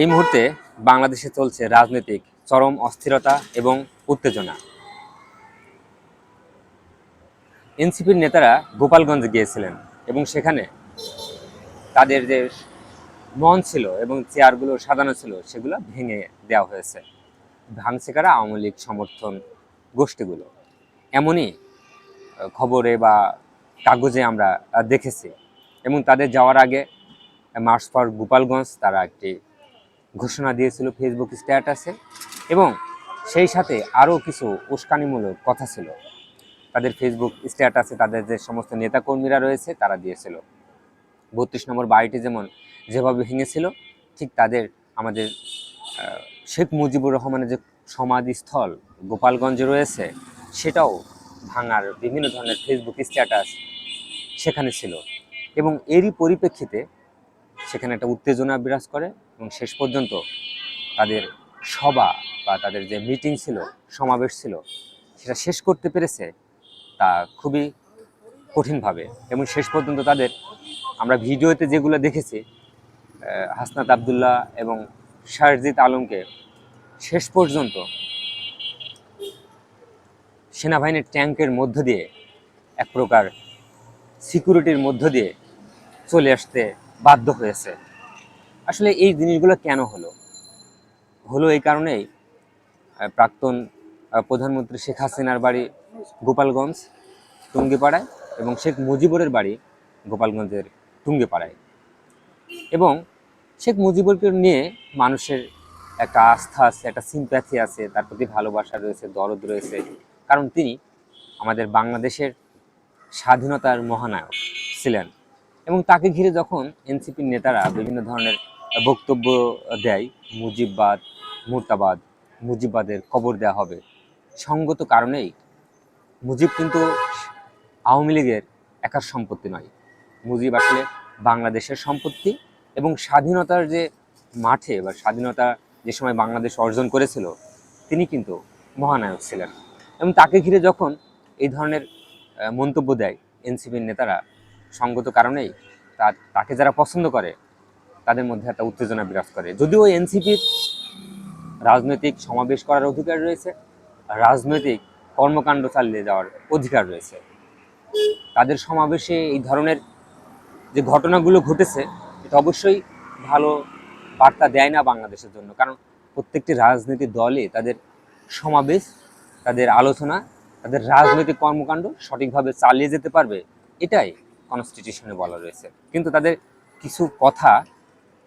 এই মুহূর্তে বাংলাদেশে চলছে রাজনৈতিক চরম অস্থিরতা এবং উত্তেজনা। এনসিপির নেতারা গোপালগঞ্জে গিয়েছিলেন এবং সেখানে তাদের যে মন ছিল এবং চেয়ারগুলো সাজানো ছিল, সেগুলো ভেঙে দেওয়া হয়েছে। ভাঙছে কারা? আওয়ামী লীগ সমর্থন গোষ্ঠীগুলো। এমনই খবরে বা কাগজে আমরা দেখেছি। এবং তাদের যাওয়ার আগে, মার্চ ফর গোপালগঞ্জ তারা একটি ঘোষণা দিয়েছিল ফেসবুক স্ট্যাটাসে এবং সেই সাথে আরও কিছু উস্কানিমূলক কথা ছিল। তাদের ফেসবুক স্ট্যাটাসে তাদের যে সমস্ত নেতাকর্মীরা রয়েছে, তারা দিয়েছিল। বত্রিশ নম্বর বাড়িটি যেমন যেভাবে ভেঙেছিল, ঠিক তাদের আমাদের শেখ মুজিবুর রহমানের যে সমাধিস্থল গোপালগঞ্জে রয়েছে, সেটাও ভাঙার বিভিন্ন ধরনের ফেসবুক স্ট্যাটাস সেখানে ছিল এবং এরই পরিপ্রেক্ষিতে সেখানে একটা উত্তেজনা বিরাজ করে। এবং শেষ পর্যন্ত তাদের সভা বা তাদের যে মিটিং ছিল, সমাবেশ ছিল, সেটা শেষ করতে পেরেছে তা খুবই কঠিনভাবে। এবং শেষ পর্যন্ত তাদের আমরা ভিডিওতে যেগুলো দেখেছি হাসনাত আবদুল্লাহ এবং শারজিৎ আলমকে শেষ পর্যন্ত সেনাবাহিনীর ট্যাঙ্কের মধ্য দিয়ে, এক প্রকার সিকিউরিটির মধ্য দিয়ে চলে আসতে বাধ্য হয়েছে। আসলে এই জিনিসগুলো কেন হলো? হলো এই কারণেই প্রাক্তন প্রধানমন্ত্রী শেখ হাসিনার বাড়ি গোপালগঞ্জ, টুঙ্গিপাড়ায় এবং শেখ মুজিবুরের বাড়ি গোপালগঞ্জের টুঙ্গিপাড়ায়। এবং শেখ মুজিবুরকে নিয়ে মানুষের একটা আস্থা আছে, একটা সিম্প্যাথি আছে, তার প্রতি ভালোবাসা রয়েছে, দরদ রয়েছে। কারণ তিনি আমাদের বাংলাদেশের স্বাধীনতার মহানায়ক ছিলেন। এবং তাকে ঘিরে যখন এনসিপির নেতারা বিভিন্ন ধরনের বক্তব্য দেয় মুজিববাদ, মুর্তাবাদ। মুজিববাদের কবর দেওয়া হবে। সঙ্গত কারণেই মুজিব কিন্তু আওয়ামী লীগের একার সম্পত্তি নয়। মুজিব আসলে বাংলাদেশের সম্পত্তি এবং স্বাধীনতার যে মাঠে বা স্বাধীনতা যে সময় বাংলাদেশ অর্জন করেছিল, তিনি কিন্তু মহানায়ক ছিলেন। এবং তাকে ঘিরে যখন এই ধরনের মন্তব্য দেয় এনসিপির নেতারা, সঙ্গত কারণেই তা, তাকে যারা পছন্দ করে তাদের মধ্যে একটা উত্তেজনা বিরাজ করে। যদিও এনসিপির রাজনৈতিক সমাবেশ করার অধিকার রয়েছে, রাজনৈতিক কর্মকাণ্ড চালিয়ে যাওয়ার অধিকার রয়েছে। তাদের সমাবেশে এই ধরনের যে ঘটনাগুলো ঘটেছে, এটা অবশ্যই ভালো বার্তা দেয় না বাংলাদেশের জন্য। কারণ প্রত্যেকটি রাজনৈতিক দলে তাদের সমাবেশ, তাদের আলোচনা, তাদের রাজনৈতিক কর্মকাণ্ড সঠিকভাবে চালিয়ে যেতে পারবে, এটাই কনস্টিটিউশনে বলা রয়েছে। কিন্তু তাদের কিছু কথা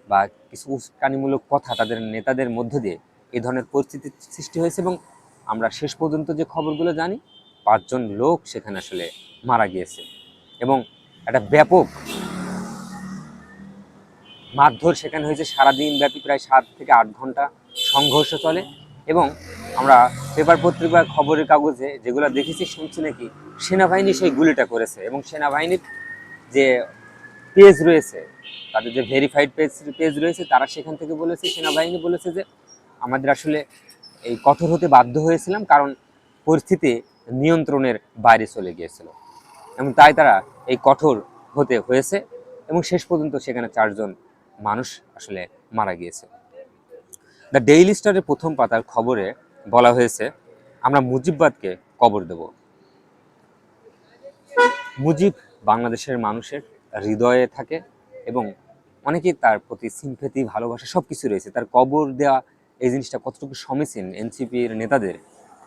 বা কিছু উস্কানিমূলক কথা তাদের নেতাদের মধ্য দিয়ে এই ধরনের পরিস্থিতির সৃষ্টি হয়েছে এবং আমরা শেষ পর্যন্ত যে খবরগুলো জানি, পাঁচজন লোক সেখানে আসলে মারা গিয়েছে। এবং একটা ব্যাপক মারধর সেখানে হয়েছে, সারাদিন ব্যাপী প্রায় সাত থেকে আট ঘণ্টা সংঘর্ষ চলে এবং আমরা পেপার পত্রিকা, খবরের কাগজে যেগুলো দেখেছি, শুনছি নাকি সেনাবাহিনী সেই গুলিটা করেছে এবং সেনাবাহিনীর যে পেজ রয়েছে তাদের যে ভেরিফাইড পেজ পেজ রয়েছে, তারা সেখান থেকে বলেছে, সেনাবাহিনী বলেছে যে, আমাদের আসলে এই কঠোর হতে বাধ্য হয়েছিলাম কারণ পরিস্থিতি নিয়ন্ত্রণের বাইরে চলে গিয়েছিল। এবং তাই তারা এই কঠোর হতে হয়েছে এবং শেষ পর্যন্ত সেখানে চারজন মানুষ আসলে মারা গিয়েছে। দ্য ডেইলি স্টারের প্রথম পাতার খবরে বলা হয়েছে, আমরা মুজিববাদকে কবর দেব। মুজিব বাংলাদেশের মানুষের হৃদয়ে থাকে এবং অনেকেই তার প্রতি সিম্পেথি ভালোবাসা সব কিছু রয়েছে। তার কবর দেওয়া এই জিনিসটা কতটুকু সমীচীন এনসিপির নেতাদের,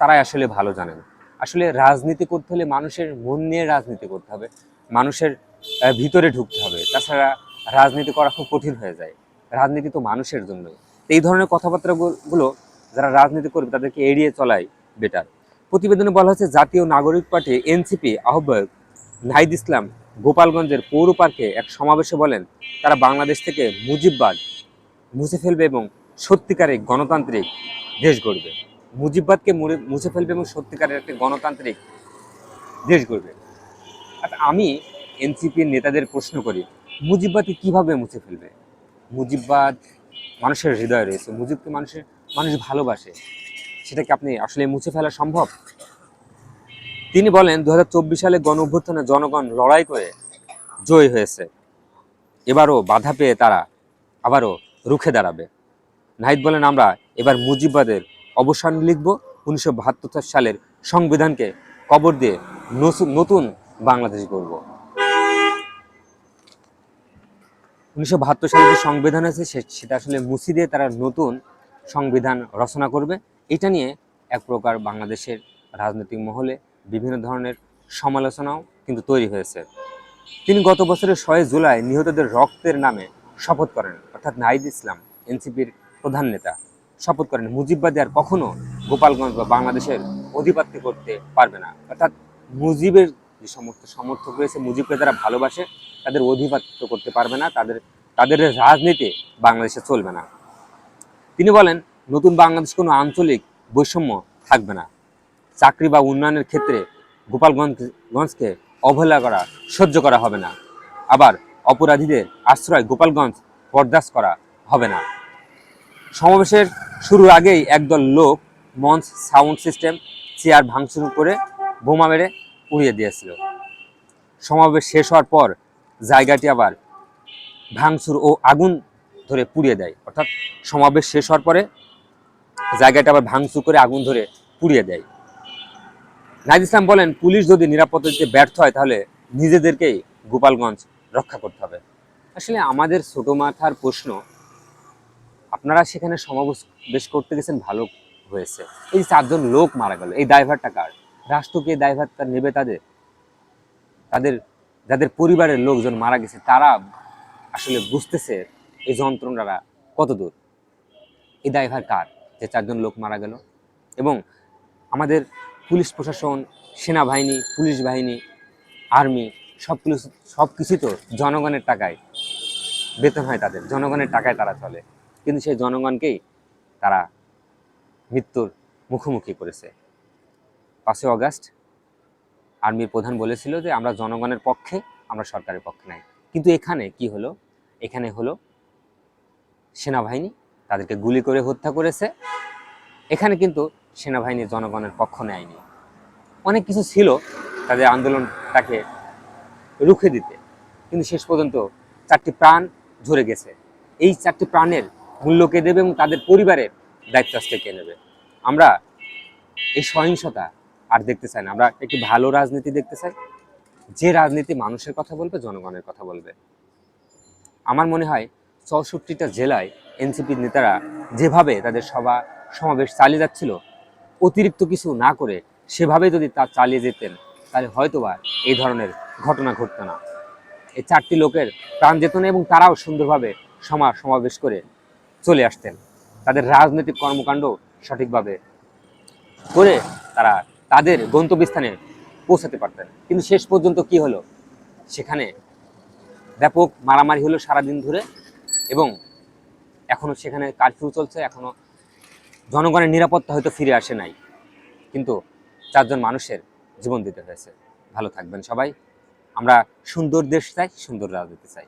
তারাই আসলে ভালো জানেন। আসলে রাজনীতি করতে হলে মানুষের মন নিয়ে রাজনীতি করতে হবে, মানুষের ভিতরে ঢুকতে হবে। তাছাড়া রাজনীতি করা খুব কঠিন হয়ে যায়। রাজনীতি তো মানুষের জন্যই। এই ধরনের কথাবার্তাগুলো যারা রাজনীতি করবে, তাদেরকে এড়িয়ে চলাই বেটার প্রতিবেদনে বলা হয়েছে, জাতীয় নাগরিক পার্টি এনসিপি আহ্বায়ক নাহিদ ইসলাম গোপালগঞ্জের পৌর পার্কে এক সমাবেশে বলেন, তারা বাংলাদেশ থেকে মুজিববাদ মুছে ফেলবে এবং সত্যিকারের গণতান্ত্রিক দেশ গড়বে। মুজিববাদকে মুছে ফেলবে এবং সত্যিকারের একটি গণতান্ত্রিক দেশ গড়বে। আচ্ছা আমি এনসিপির নেতাদের প্রশ্ন করি, মুজিববাদকে কীভাবে মুছে ফেলবে? মুজিববাদ মানুষের হৃদয়ে রয়েছে, মুজিবকে মানুষের মানুষ ভালোবাসে। সেটা কি আপনি আসলে মুছে ফেলা সম্ভব? তিনি বলেন দু হাজার চব্বিশ সালে গণ অভ্যুত্থানে জনগণ লড়াই করে জয়ী হয়েছে। এবারও বাধা পেয়ে তারা আবারও রুখে দাঁড়াবে। নাহিদ বলেন, আমরা এবার মুজিববাদের অবসান লিখব। উনিশশো বাহাত্তর সালের সংবিধানকে কবর দিয়ে নতুন বাংলাদেশ গড়ব। উনিশশো সালে যে সংবিধান আছে সেটা আসলে মুছি দিয়ে তারা নতুন সংবিধান রচনা করবে। এটা নিয়ে এক প্রকার বাংলাদেশের রাজনৈতিক মহলে বিভিন্ন ধরনের সমালোচনাও কিন্তু তৈরি হয়েছে। তিনি গত বছরের ছয় জুলাই নিহতদের রক্তের নামে শপথ করেন, অর্থাৎ নাহিদ ইসলাম, এনসিপির প্রধান নেতা, শপথ করেন, মুজিববাদী আর কখনো গোপালগঞ্জ বা বাংলাদেশের অধিপত্য করতে পারবে না। অর্থাৎ মুজিবের যে সমস্ত সমর্থক রয়েছে, মুজিবকে যারা ভালোবাসে, তাদের অধিপত্য করতে পারবে না, তাদের তাদের রাজনীতি বাংলাদেশে চলবে না। তিনি বলেন, নতুন বাংলাদেশ কোনো আঞ্চলিক বৈষম্য থাকবে না। চাকরি বা উন্নয়নের ক্ষেত্রে গোপালগঞ্জগঞ্জকে অবহেলা করা, সহ্য করা হবে না। আবার অপরাধীদের আশ্রয় গোপালগঞ্জ বরদাস্ত করা হবে না। সমাবেশের শুরুর আগেই একদল লোক মঞ্চ সাউন্ড সিস্টেম চেয়ার ভাঙচুর করে বোমা মেরে উড়িয়ে দিয়েছিল। সমাবেশ শেষ হওয়ার পর জায়গাটি আবার ভাঙচুর ও আগুন ধরে পুড়িয়ে দেয়। অর্থাৎ সমাবেশ শেষ হওয়ার পরে জায়গাটা আবার ভাঙচুর করে আগুন ধরে পুড়িয়ে দেয়। নাইদ ইসলাম বলেন, পুলিশ যদি নিরাপত্তা দিতে ব্যর্থ হয়, তাহলে নিজেদেরকেই গোপালগঞ্জ রক্ষা করতে হবে। আসলে আমাদের ছোট মাথার প্রশ্ন, আপনারা সেখানে সমাবেশ বেশ করতে গেছেন, ভালো হয়েছে। এই চারজন লোক মারা গেল। এই ড্রাইভারটা কার? রাষ্ট্রকে ড্রাইভার তার নেবে তাদের? তাদের, যাদের পরিবারের লোকজন মারা গেছে, তারা আসলে বুঝতেছে এই যন্ত্রণারা কত দূর এই ড্রাইভার কার? যে চারজন লোক মারা গেল। এবং আমাদের পুলিশ প্রশাসন, সেনাবাহিনী, পুলিশ বাহিনী, আর্মি, সব কিছু সব কিছুই তো জনগণের টাকায় বেতন হয় তাদের। জনগণের টাকায় তারা চলে। কিন্তু সেই জনগণকেই তারা মৃত্যুর মুখোমুখি করেছে। পাঁচই অগাস্ট আর্মির প্রধান বলেছিল যে, আমরা জনগণের পক্ষে, আমরা সরকারের পক্ষে নাই। কিন্তু এখানে কি হলো? এখানে হলো সেনাবাহিনী তাদেরকে গুলি করে হত্যা করেছে। এখানে কিন্তু সেনাবাহিনী জনগণের পক্ষ নেয়নি। অনেক কিছু ছিল তাদের আন্দোলনটাকে রুখে দিতে, কিন্তু শেষ পর্যন্ত চারটি প্রাণ ঝরে গেছে। এই চারটি প্রাণের মূল্য কে দেবে এবং তাদের পরিবারের দায়িত্ব আজকে কে নেবে? আমরা এই সহিংসতা আর দেখতে চাই না। আমরা একটি ভালো রাজনীতি দেখতে চাই। যে রাজনীতি মানুষের কথা বলবে, জনগণের কথা বলবে। আমার মনে হয় চৌষট্টিটা জেলায় এনসিপির নেতারা যেভাবে তাদের সভা সমাবেশ চালিয়ে যাচ্ছিল অতিরিক্ত কিছু না করে সেভাবে যদি তা চালিয়ে যেতেন, তাহলে হয়তোবা এই ধরনের ঘটনা ঘটতো না। এই চারটি লোকের প্রাণ যেত না এবং তারাও সুন্দরভাবে সমা সমাবেশ করে চলে আসতেন। তাদের রাজনৈতিক কর্মকাণ্ড সঠিকভাবে করে তারা তাদের গন্তব্যস্থানে পৌঁছাতে পারতেন। কিন্তু শেষ পর্যন্ত কি হলো? সেখানে ব্যাপক মারামারি হলো সারাদিন ধরে এবং এখনও সেখানে কারফিউ চলছে, এখনও জনগণের নিরাপত্তা হয়তো ফিরে আসে নাই। কিন্তু চারজন মানুষের জীবন দিতে হয়েছে। ভালো থাকবেন সবাই। আমরা সুন্দর দেশ চাই, সুন্দর রাজনীতি চাই।